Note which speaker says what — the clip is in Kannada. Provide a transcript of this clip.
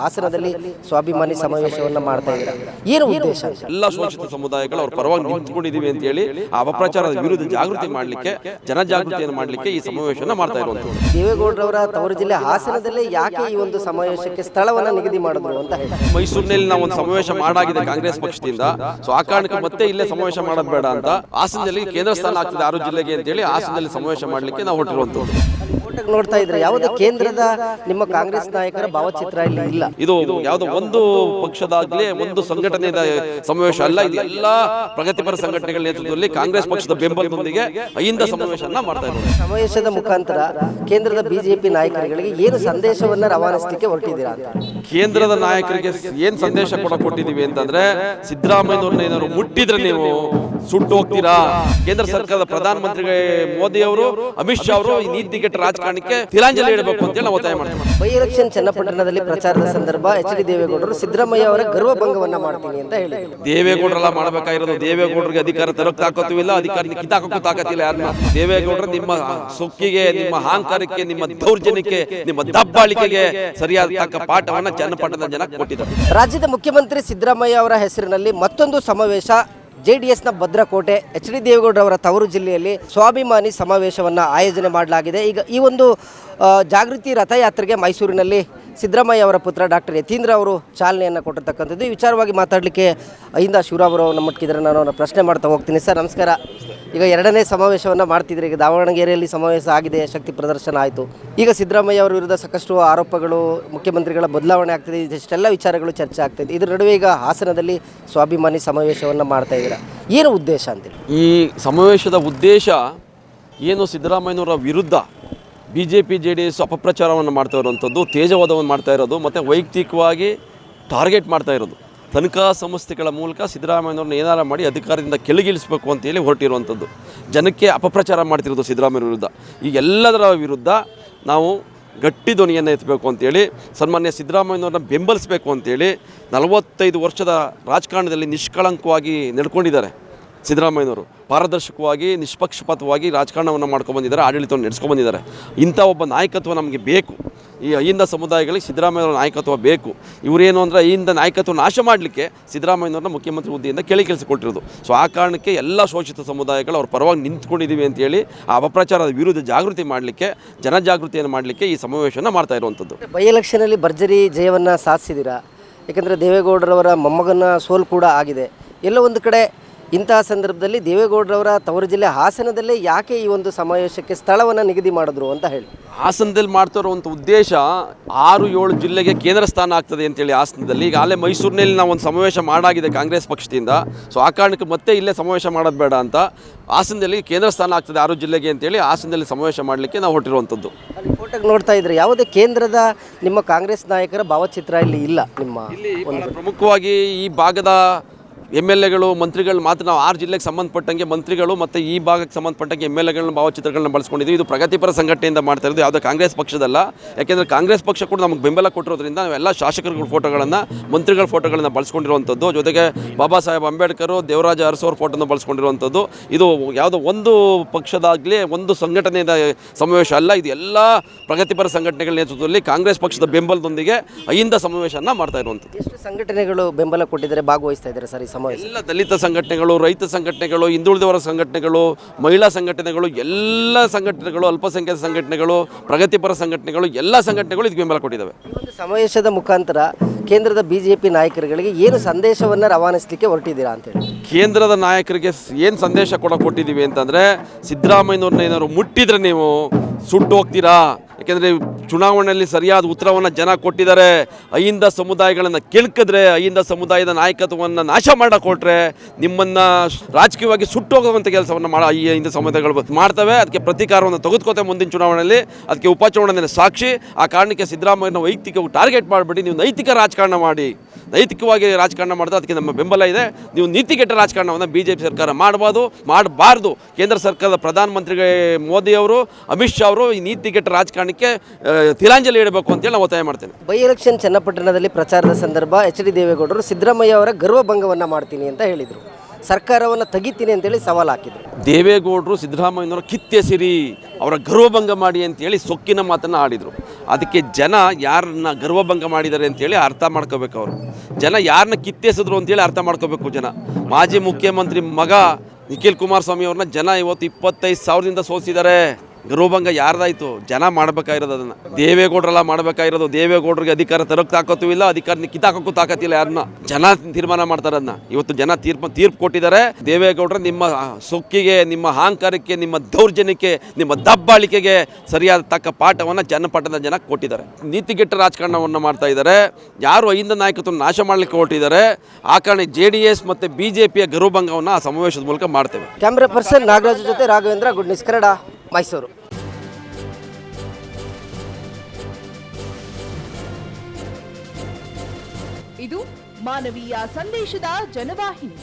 Speaker 1: ಹಾಸನದಲ್ಲಿ ಸ್ವಾಭಿಮಾನಿ ಸಮಾವೇಶವನ್ನ ಮಾಡ್ತಾ ಇದ್ದಾರೆ? ಏನು ಉದ್ದೇಶ?
Speaker 2: ಎಲ್ಲ ಶೋಷಿತ ಸಮುದಾಯಗಳು ಅವ್ರ ಪರವಾಗಿ ನಿಂತ್ಕೊಂಡಿದೀವಿ ಅಂತ ಹೇಳಿ ಆ ಅಪಪ್ರಚಾರದ ವಿರುದ್ಧ ಜಾಗೃತಿ ಮಾಡಲಿಕ್ಕೆ ಜನಜಾಗೃತಿಯನ್ನು ಮಾಡಲಿಕ್ಕೆ ಈ ಸಮಾವೇಶವನ್ನ ಮಾಡ್ತಾ ಇರುವಂತಹ
Speaker 1: ದೇವೇಗೌಡರವರ ತವರು ಜಿಲ್ಲೆ ಹಾಸನದಲ್ಲೇ ಯಾಕೆ ಈ ಒಂದು ಸಮಾವೇಶಕ್ಕೆ ಸ್ಥಳವನ್ನ ನಿಗದಿ ಮಾಡಿದ್ರು ಅಂತ ಹೇಳಿ.
Speaker 2: ಮೈಸೂರಿನಲ್ಲಿ ನಾವು ಒಂದು ಸಮಾವೇಶ ಮಾಡಾಗಿದೆ ಕಾಂಗ್ರೆಸ್ ಪಕ್ಷದಿಂದ. ಸೊ ಆ ಕಾರಣಕ್ಕೆ ಮತ್ತೆ ಇಲ್ಲೇ ಸಮಾವೇಶ ಮಾಡೋದು ಬೇಡ ಅಂತ. ಹಾಸನದಲ್ಲಿ ಕೇಂದ್ರ ಸ್ಥಾನ ಆಗ್ತದೆ ಆರು ಜಿಲ್ಲೆಗೆ ಅಂತ ಹೇಳಿ ಹಾಸನದಲ್ಲಿ ಸಮಾವೇಶ ಮಾಡಲಿಕ್ಕೆ ನಾವು ಹೊರಟಿರುವಂಥದ್ದು
Speaker 1: ನೋಡ್ತಾ ಇದ್ರೆ ಯಾವುದೇ ಕೇಂದ್ರದ ನಿಮ್ಮ ಕಾಂಗ್ರೆಸ್ ನಾಯಕರ ಭಾವಚಿತ್ರ ಇಲ್ಲಿ ಇಲ್ಲ.
Speaker 2: ಇದು ಯಾವುದೋ ಒಂದು ಪಕ್ಷದಾಗ್ಲಿ ಒಂದು ಸಂಘಟನೆ ಸಮಾವೇಶ ಅಲ್ಲ ಇದು ಎಲ್ಲಾ ಪ್ರಗತಿಪರ ಸಂಘಟನೆಗಳ ನೇತೃತ್ವದಲ್ಲಿ ಕಾಂಗ್ರೆಸ್ ಪಕ್ಷದ ಬೆಂಬಲದೊಂದಿಗೆ ಅಹಿಂದ ಸಮಾವೇಶವನ್ನ ಮಾಡ್ತಾ ಇದ್ದಾರೆ
Speaker 1: ಸಮಾವೇಶದ ಮುಖಾಂತರ ಕೇಂದ್ರದ ಬಿಜೆಪಿ ನಾಯಕರುಗಳಿಗೆ ಏನು ಸಂದೇಶವನ್ನ ರವಾನಿಸಲಿಕ್ಕೆ ಹೊರಟಿದ್ದೀರಾ ಅಂತ.
Speaker 2: ಕೇಂದ್ರದ ನಾಯಕರಿಗೆ ಏನ್ ಸಂದೇಶ ಕೊಡ ಕೊಟ್ಟಿದೀವಿ ಅಂತಂದ್ರೆ ಸಿದ್ದರಾಮಯ್ಯನವ್ರನ್ನ ಏನಾದ್ರು ಮುಟ್ಟಿದ್ರೆ ನೀವು ಸುಟ್ಟು ಹೋಗ್ತೀರಾ? ಕೇಂದ್ರ ಸರ್ಕಾರದ ಪ್ರಧಾನ ಮಂತ್ರಿ ಮೋದಿ ಅವರು ಅಮಿತ್ ಶಾ ಅವರು ಈ ನೀತಿಗೆಟ್ಟ ರಾಜಕಾರಣಕ್ಕೆ ತಿಲಾಂಜಲಿ ಇಡಬೇಕು ಅಂತ ಹೇಳಿ ನಾವು ಒತ್ತಾಯ ಮಾಡ್ತೀವಿ.
Speaker 1: ಬೈ ಎಲೆಕ್ಷನ್ ಚನ್ನಪಟ್ಟಣದಲ್ಲಿ ಪ್ರಚಾರದ ಸಂದರ್ಭ ಎಚ್ ಡಿ ದೇವೇಗೌಡರು ಸಿದ್ದರಾಮಯ್ಯ ಅವರ ಗರ್ವಭಂಗವನ್ನ ಮಾಡ್ತೀನಿ ಅಂತ ಹೇಳಿದರು.
Speaker 2: ದೇವೇಗೌಡರೆಲ್ಲ ಮಾಡಬೇಕಾಗಿರೋದು ದೇವೇಗೌಡರಿಗೆ ಅಧಿಕಾರ ತರಕ್ ತಾಕತ್ತಿಲ್ಲ ಅಧಿಕಾರ ಕಿತ್ತಾಕಕ್ಕೂ ತಾಕತ್ತಿಲ್ಲ ಯಾರನ್ನ. ದೇವೇಗೌಡರು ನಿಮ್ಮ ಸೊಕ್ಕಿಗೆ ನಿಮ್ಮ ಅಹಂಕಾರಕ್ಕೆ ನಿಮ್ಮ ದೌರ್ಜನ್ಯಕ್ಕೆ ನಿಮ್ಮ ದಬ್ಬಾಳಿಕೆಗೆ ಸರಿಯಾದ ತಕ್ಕ ಪಾಠವನ್ನ ಚನ್ನಪಟ್ಟಣದ ಜನ ಕೊಟ್ಟಿದ್ದಾರೆ.
Speaker 1: ರಾಜ್ಯದ ಮುಖ್ಯಮಂತ್ರಿ ಸಿದ್ದರಾಮಯ್ಯ ಅವರ ಹೆಸರಿನಲ್ಲಿ ಮತ್ತೊಂದು ಸಮಾವೇಶ ಜೆಡಿಎಸ್ನ ಭದ್ರಕೋಟೆ ಎಚ್ ಡಿ ದೇವೇಗೌಡರವರ ತವರು ಜಿಲ್ಲೆಯಲ್ಲಿ ಸ್ವಾಭಿಮಾನಿ ಸಮಾವೇಶವನ್ನು ಆಯೋಜನೆ ಮಾಡಲಾಗಿದೆ. ಈಗ ಈ ಒಂದು ಜಾಗೃತಿ ರಥಯಾತ್ರೆಗೆ ಮೈಸೂರಿನಲ್ಲಿ ಸಿದ್ದರಾಮಯ್ಯ ಅವರ ಪುತ್ರ ಡಾಕ್ಟರ್ ಯತೀಂದ್ರ ಅವರು ಚಾಲನೆಯನ್ನು ಕೊಟ್ಟಿರ್ತಕ್ಕಂಥದ್ದು. ಈ ವಿಚಾರವಾಗಿ ಮಾತಾಡಲಿಕ್ಕೆ ಇಂದ ಶಿವರಾಮ್ ಅವರು ನಮ್ಮ ನಾನು ಅವರ ಪ್ರಶ್ನೆ ಮಾಡ್ತಾ ಹೋಗ್ತೀನಿ. ಸರ್, ನಮಸ್ಕಾರ. ಈಗ ಎರಡನೇ ಸಮಾವೇಶವನ್ನು ಮಾಡ್ತಿದ್ರೆ ಈಗ ದಾವಣಗೆರೆಯಲ್ಲಿ ಸಮಾವೇಶ ಆಗಿದೆ, ಶಕ್ತಿ ಪ್ರದರ್ಶನ ಆಯಿತು. ಈಗ ಸಿದ್ದರಾಮಯ್ಯ ಅವರ ವಿರುದ್ಧ ಸಾಕಷ್ಟು ಆರೋಪಗಳು, ಮುಖ್ಯಮಂತ್ರಿಗಳ ಬದಲಾವಣೆ ಆಗ್ತಿದೆ. ಇದಿಷ್ಟೆಲ್ಲ ವಿಚಾರಗಳು ಚರ್ಚೆ ಆಗ್ತಿದೆ. ಇದರ ನಡುವೆ ಈಗ ಹಾಸನದಲ್ಲಿ ಸ್ವಾಭಿಮಾನಿ ಸಮಾವೇಶವನ್ನು ಮಾಡ್ತಾ ಇದ್ದೀರಾ? ಏನು ಉದ್ದೇಶ ಅಂತೇಳಿ
Speaker 2: ಈ ಸಮಾವೇಶದ ಉದ್ದೇಶ ಏನು ಸಿದ್ದರಾಮಯ್ಯನವರ ವಿರುದ್ಧ B J P J D S ಅಪಪ್ರಚಾರವನ್ನು ಮಾಡ್ತಾ ಇರೋವಂಥದ್ದು, ತೇಜವಾದವನ್ನು ಮಾಡ್ತಾ ಇರೋದು, ಮತ್ತು ವೈಯಕ್ತಿಕವಾಗಿ ಟಾರ್ಗೆಟ್ ಮಾಡ್ತಾ ಇರೋದು. ತನಿಖಾ ಸಂಸ್ಥೆಗಳ ಮೂಲಕ ಸಿದ್ದರಾಮಯ್ಯವ್ರನ್ನ ಏನಾರ ಮಾಡಿ ಅಧಿಕಾರದಿಂದ ಕೆಳಗಿಳಿಸಬೇಕು ಅಂತೇಳಿ ಹೊರಟಿರುವಂಥದ್ದು. ಜನಕ್ಕೆ ಅಪಪ್ರಚಾರ ಮಾಡ್ತಿರೋದು ಸಿದ್ದರಾಮಯ್ಯ ವಿರುದ್ಧ. ಈ ಎಲ್ಲದರ ವಿರುದ್ಧ ನಾವು ಗಟ್ಟಿ ಧ್ವನಿಯನ್ನು ಎತ್ತಬೇಕು ಅಂತೇಳಿ ಸನ್ಮಾನ್ಯ ಸಿದ್ದರಾಮಯ್ಯವ್ರನ್ನ ಬೆಂಬಲಿಸಬೇಕು ಅಂತೇಳಿ ನಲವತ್ತೈದು ವರ್ಷದ ರಾಜಕಾರಣದಲ್ಲಿ ನಿಷ್ಕಳಂಕವಾಗಿ ನಡ್ಕೊಂಡಿದ್ದಾರೆ ಸಿದ್ದರಾಮಯ್ಯನವರು. ಪಾರದರ್ಶಕವಾಗಿ, ನಿಷ್ಪಕ್ಷಪಾತವಾಗಿ ರಾಜಕಾರಣವನ್ನು ಮಾಡ್ಕೊಂಡ್ಬಂದಿದ್ದಾರೆ ಆಡಳಿತವನ್ನು ನಡೆಸ್ಕೊಂಡ್ಬಂದಿದ್ದಾರೆ ಇಂಥ ಒಬ್ಬ ನಾಯಕತ್ವ ನಮಗೆ ಬೇಕು. ಈ ಅಹಿಂದ ಸಮುದಾಯಗಳಿಗೆ ಸಿದ್ದರಾಮಯ್ಯವರ ನಾಯಕತ್ವ ಬೇಕು. ಇವರೇನು ಅಂದರೆ ಅಹಿಂದ ನಾಯಕತ್ವ ನಾಶ ಮಾಡಲಿಕ್ಕೆ ಸಿದ್ದರಾಮಯ್ಯನವ್ರನ್ನ ಮುಖ್ಯಮಂತ್ರಿ ಹುದ್ದೆಯಿಂದ ಕೆಳಗಿಳಿಸಿಕೊಟ್ಟಿರೋದು ಸೊ ಆ ಕಾರಣಕ್ಕೆ ಎಲ್ಲ ಶೋಷಿತ ಸಮುದಾಯಗಳು ಅವ್ರ ಪರವಾಗಿ ನಿಂತ್ಕೊಂಡಿದ್ದೀವಿ ಅಂತೇಳಿ ಆ ಅಪಪ್ರಚಾರದ ವಿರುದ್ಧ ಜಾಗೃತಿ ಮಾಡಲಿಕ್ಕೆ, ಜನಜಾಗೃತಿಯನ್ನು ಮಾಡಲಿಕ್ಕೆ ಈ ಸಮಾವೇಶವನ್ನು ಮಾಡ್ತಾ ಇರುವಂಥದ್ದು.
Speaker 1: ಬೈ ಎಲೆಕ್ಷನಲ್ಲಿ ಭರ್ಜರಿ ಜಯವನ್ನು ಸಾಧಿಸಿದ್ದೀರಾ? ಏಕೆಂದರೆ ದೇವೇಗೌಡರವರ ಮೊಮ್ಮಗನ ಸೋಲು ಕೂಡ ಆಗಿದೆ. ಎಲ್ಲ ಒಂದು ಕಡೆ ಇಂತಹ ಸಂದರ್ಭದಲ್ಲಿ ದೇವೇಗೌಡರವರ ತವರು ಜಿಲ್ಲೆ ಹಾಸನದಲ್ಲೇ ಯಾಕೆ ಈ ಒಂದು ಸಮಾವೇಶಕ್ಕೆ ಸ್ಥಳವನ್ನು ನಿಗದಿ ಮಾಡಿದ್ರು ಅಂತ ಹೇಳಿ.
Speaker 2: ಹಾಸನದಲ್ಲಿ ಮಾಡ್ತಾ ಇರುವಂಥ ಉದ್ದೇಶ ಆರು ಏಳು ಜಿಲ್ಲೆಗೆ ಕೇಂದ್ರ ಸ್ಥಾನ ಆಗ್ತದೆ ಅಂತೇಳಿ ಹಾಸನದಲ್ಲಿ. ಈಗ ಅಲ್ಲೇ ಮೈಸೂರಿನಲ್ಲಿ ನಾವು ಒಂದು ಸಮಾವೇಶ ಮಾಡಾಗಿದೆ ಕಾಂಗ್ರೆಸ್ ಪಕ್ಷದಿಂದ. ಸೊ ಆ ಕಾರಣಕ್ಕೆ ಮತ್ತೆ ಇಲ್ಲೇ ಸಮಾವೇಶ ಮಾಡೋದು ಬೇಡ ಅಂತ ಹಾಸನದಲ್ಲಿ ಕೇಂದ್ರ ಸ್ಥಾನ ಆಗ್ತದೆ ಆರು ಜಿಲ್ಲೆಗೆ ಅಂತೇಳಿ ಹಾಸನದಲ್ಲಿ ಸಮಾವೇಶ ಮಾಡಲಿಕ್ಕೆ ನಾವು ಹೊರಟಿರುವಂಥದ್ದು.
Speaker 1: ಅಲ್ಲಿ ಫೋಟೋಗೆ ನೋಡ್ತಾ ಇದ್ರೆ ಯಾವುದೇ ಕೇಂದ್ರದ ನಿಮ್ಮ ಕಾಂಗ್ರೆಸ್ ನಾಯಕರ ಭಾವಚಿತ್ರ ಇಲ್ಲಿ ಇಲ್ಲ ನಿಮ್ಮ
Speaker 2: ಇಲ್ಲಿ ಬಹಳ ಪ್ರಮುಖವಾಗಿ ಈ ಭಾಗದ ಎಂ ಎಲ್ ಎಗಳು, ಮಂತ್ರಿಗಳು ಮಾತ್ರ ನಾವು ಆರು ಜಿಲ್ಲೆಗೆ ಸಂಬಂಧಪಟ್ಟಂಗೆ ಮಂತ್ರಿಗಳು ಮತ್ತು ಈ ಭಾಗಕ್ಕೆ ಸಂಬಂಧಪಟ್ಟಂಗೆ ಎಂ ಎಲ್ ಎಗಳನ್ನ ಭಾವಚಿತ್ರಗಳನ್ನ ಬಳಸ್ಕೊಂಡಿದ್ದೀವಿ. ಇದು ಪ್ರಗತಿಪರ ಸಂಘಟನೆಯಿಂದ ಮಾಡ್ತಾ ಇರೋದು. ಯಾವುದೇ ಕಾಂಗ್ರೆಸ್ ಪಕ್ಷದಲ್ಲ. ಯಾಕೆಂದರೆ ಕಾಂಗ್ರೆಸ್ ಪಕ್ಷ ಕೂಡ ನಮಗೆ ಬೆಂಬಲ ಕೊಟ್ಟಿರೋದ್ರಿಂದ ನಾವೆಲ್ಲ ಶಾಸಕರುಗಳ ಫೋಟೋಗಳನ್ನು, ಮಂತ್ರಿಗಳ ಫೋಟೋಗಳನ್ನ ಬಳಸ್ಕೊಂಡಿರುವಂಥದ್ದು. ಜೊತೆಗೆ ಬಾಬಾ ಸಾಹೇಬ್ ಅಂಬೇಡ್ಕರ್, ದೇವರಾಜ ಅರಸೋರ್ ಫೋಟೋನ ಬಳಸ್ಕೊಂಡಿರುವಂಥದ್ದು. ಇದು ಯಾವುದೋ ಒಂದು ಪಕ್ಷದಾಗಲಿ, ಒಂದು ಸಂಘಟನೆಯ ಸಮಾವೇಶ ಅಲ್ಲ, ಇದು ಎಲ್ಲ ಪ್ರಗತಿಪರ ಸಂಘಟನೆಗಳ ನೇತೃತ್ವದಲ್ಲಿ ಕಾಂಗ್ರೆಸ್ ಪಕ್ಷದ ಬೆಂಬಲದೊಂದಿಗೆ ಅಹಿಂದ ಸಮಾವೇಶನ ಮಾಡ್ತಾ ಇರುವಂಥದ್ದು.
Speaker 1: ಎಷ್ಟು ಸಂಘಟನೆಗಳು ಬೆಂಬಲ ಕೊಟ್ಟಿದ್ದಾರೆ, ಭಾಗವಹಿಸ್ತಾ ಇದ್ದಾರೆ ಸರ್
Speaker 2: ಎಲ್ಲ ದಲಿತ ಸಂಘಟನೆಗಳು ರೈತ ಸಂಘಟನೆಗಳು ಹಿಂದುಳಿದವರ ಸಂಘಟನೆಗಳು ಮಹಿಳಾ ಸಂಘಟನೆಗಳು ಎಲ್ಲ ಸಂಘಟನೆಗಳು ಅಲ್ಪಸಂಖ್ಯಾತ ಸಂಘಟನೆಗಳು ಪ್ರಗತಿಪರ ಸಂಘಟನೆಗಳು ಎಲ್ಲ ಸಂಘಟನೆಗಳು ಇದಕ್ಕೆ ಬೆಂಬಲ ಕೊಟ್ಟಿದ್ದಾವೆ.
Speaker 1: ಈ ಒಂದು ಸಮಾವೇಶದ ಮುಖಾಂತರ ಕೇಂದ್ರದ ಬಿಜೆಪಿ ನಾಯಕರುಗಳಿಗೆ ಏನು ಸಂದೇಶವನ್ನು ರವಾನಿಸಲಿಕ್ಕೆ ಹೊರಟಿದ್ದೀರಾ ಅಂತೇಳಿ
Speaker 2: ಕೇಂದ್ರದ ನಾಯಕರಿಗೆ ಏನು ಸಂದೇಶ ಕೊಡ ಕೊಟ್ಟಿದ್ದೀವಿ ಅಂತಂದರೆ ಸಿದ್ದರಾಮಯ್ಯನವ್ರನ್ನ ಏನಾದ್ರು ಮುಟ್ಟಿದ್ರೆ ನೀವು ಸುಟ್ಟು ಹೋಗ್ತೀರಾ? ಯಾಕೆಂದರೆ ಚುನಾವಣೆಯಲ್ಲಿ ಸರಿಯಾದ ಉತ್ತರವನ್ನು ಜನ ಕೊಟ್ಟಿದ್ದಾರೆ. ಅಹಿಂದ ಸಮುದಾಯಗಳನ್ನು ಕೆಣಕಿದ್ರೆ ಅಹಿಂದ ಸಮುದಾಯದ ನಾಯಕತ್ವವನ್ನು ನಾಶ ಮಾಡಿಕೊಟ್ರೆ ನಿಮ್ಮನ್ನು ರಾಜಕೀಯವಾಗಿ ಸುಟ್ಟೋಗುವಂಥ ಕೆಲಸವನ್ನು ಮಾಡ ಈ ಅಹಿಂದ ಸಮುದಾಯಗಳು ಮಾಡ್ತವೆ. ಅದಕ್ಕೆ ಪ್ರತೀಕಾರವನ್ನು ತೆಗೆದುಕೋತೆ ಮುಂದಿನ ಚುನಾವಣೆಯಲ್ಲಿ. ಅದಕ್ಕೆ ಉಪಚುನಾವಣೆಯಲ್ಲಿ ಸಾಕ್ಷಿ. ಆ ಕಾರಣಕ್ಕೆ ಸಿದ್ದರಾಮಯ್ಯನ ವೈಯಕ್ತಿಕ ಟಾರ್ಗೆಟ್ ಮಾಡಿಬಿಟ್ಟು ನೀವು ನೈತಿಕ ರಾಜಕಾರಣ ಮಾಡಿ. ನೈತಿಕವಾಗಿ ರಾಜಕಾರಣ ಮಾಡಿದ್ರೆ ಅದಕ್ಕೆ ನಮ್ಮ ಬೆಂಬಲ ಇದೆ. ನೀವು ನೀತಿಗೆಟ್ಟ ರಾಜಕಾರಣವನ್ನು ಬಿ ಜೆ ಪಿ ಸರ್ಕಾರ ಮಾಡಬಾರ್ದು ಮಾಡಬಾರ್ದು. ಕೇಂದ್ರ ಸರ್ಕಾರದ ಪ್ರಧಾನಮಂತ್ರಿ ಮೋದಿ ಅವರು ಅಮಿತ್ ಶಾ ಅವರು ಈ ನೀತಿಗೆಟ್ಟ ರಾಜಕಾರಣಕ್ಕೆ ಆ, ತಿಲಾಂಜಲಿ ಇಡಬೇಕು ಅಂತೇಳಿ ನಾವು ಒತ್ತಾಯ ಮಾಡ್ತೇನೆ
Speaker 1: ಬೈ ಎಲೆಕ್ಷನ್ ಚನ್ನಪಟ್ಟಣದಲ್ಲಿ ಪ್ರಚಾರದ ಸಂದರ್ಭ ಎಚ್ ಡಿ ದೇವೇಗೌಡರು ಸಿದ್ದರಾಮಯ್ಯ ಅವರ ಗರ್ವಭಂಗವನ್ನು ಮಾಡ್ತೀನಿ ಅಂತ ಹೇಳಿದರು. ಸರ್ಕಾರವನ್ನು ತೆಗಿತೀನಿ ಅಂತೇಳಿ ಸವಾಲು ಹಾಕಿದರು.
Speaker 2: ದೇವೇಗೌಡರು ಸಿದ್ದರಾಮಯ್ಯನವರು ಕಿತ್ತೆಸಿರಿ ಅವರ ಗರ್ವಭಂಗ ಮಾಡಿ ಅಂತೇಳಿ ಸೊಕ್ಕಿನ ಮಾತನ್ನು ಆಡಿದರು. ಅದಕ್ಕೆ ಜನ ಯಾರನ್ನ ಗರ್ವಭಂಗ ಮಾಡಿದ್ದಾರೆ ಅಂತೇಳಿ ಅರ್ಥ ಮಾಡ್ಕೋಬೇಕು ಅವರು. ಜನ ಯಾರನ್ನ ಕಿತ್ತೆಸಿದ್ರು ಅಂತೇಳಿ ಅರ್ಥ ಮಾಡ್ಕೋಬೇಕು ಜನ. ಮಾಜಿ ಮುಖ್ಯಮಂತ್ರಿ ಮಗ ನಿಖಿಲ್ ಕುಮಾರಸ್ವಾಮಿ ಅವ್ರನ್ನ ಜನ ಇವತ್ತು ಇಪ್ಪತ್ತೈದು ಸಾವಿರದಿಂದ ಸೋಸಿದ್ದಾರೆ. ಗರ್ವಭಂಗ ಯಾರ್ದಾಯ್ತು? ಜನ ಮಾಡ್ಬೇಕಾಗಿರೋದು ಅದನ್ನ. ದೇವೇಗೌಡರೆಲ್ಲ ಮಾಡ್ಬೇಕಾಗಿರೋದು, ದೇವೇಗೌಡರಿಗೆ ಅಧಿಕಾರ ತರಕ್ ತಾಕತ್ತೂ ಇಲ್ಲ ಅಧಿಕಾರ ಕಿತಾಕಕ್ಕೂ ತಾಕತ್ತಿಲ್ಲ ಯಾರನ್ನ ಜನ ತೀರ್ಮಾನ ಮಾಡ್ತಾರೆ ಅದನ್ನ. ಇವತ್ತು ಜನ ತೀರ್ಪು ತೀರ್ಪು ಕೊಟ್ಟಿದ್ದಾರೆ. ದೇವೇಗೌಡರು ನಿಮ್ಮ ಸೊಕ್ಕಿಗೆ, ನಿಮ್ಮ ಅಹಂಕಾರಕ್ಕೆ, ನಿಮ್ಮ ದೌರ್ಜನ್ಯಕ್ಕೆ, ನಿಮ್ಮ ದಬ್ಬಾಳಿಕೆಗೆ ಸರಿಯಾದ ತಕ್ಕ ಪಾಠವನ್ನು ಜನಪಟ್ಟದ ಜನ ಕೊಟ್ಟಿದ್ದಾರೆ. ನೀತಿಗೆಟ್ಟ ರಾಜಕಾರಣವನ್ನು ಮಾಡ್ತಾ ಇದ್ದಾರೆ. ಯಾರು ಐಂದ ನಾಯಕತ್ವ ನಾಶ ಮಾಡಲಿಕ್ಕೆ ಹೊರಟಿದ್ದಾರೆ, ಆ ಕಾರಣ ಜೆ ಡಿ ಎಸ್ ಮತ್ತು ಬಿ ಜೆ ಪಿಯ ಗರ್ವಭಂಗವನ್ನು ಆ ಸಮಾವೇಶದ ಮೂಲಕ ಮಾಡ್ತೇವೆ.
Speaker 1: ಕ್ಯಾಮ್ರಾ ಪರ್ಸನ್ ನಾಗರಾಜ್ ಜೊತೆ ರಾಘವೇಂದ್ರ, ಗುಡ್ ನ್ಯೂಸ್ ಮೈಸೂರು.
Speaker 3: ಇದು ಮಾನವೀಯ ಸಂದೇಶದ ಜನವಾಹಿನಿ.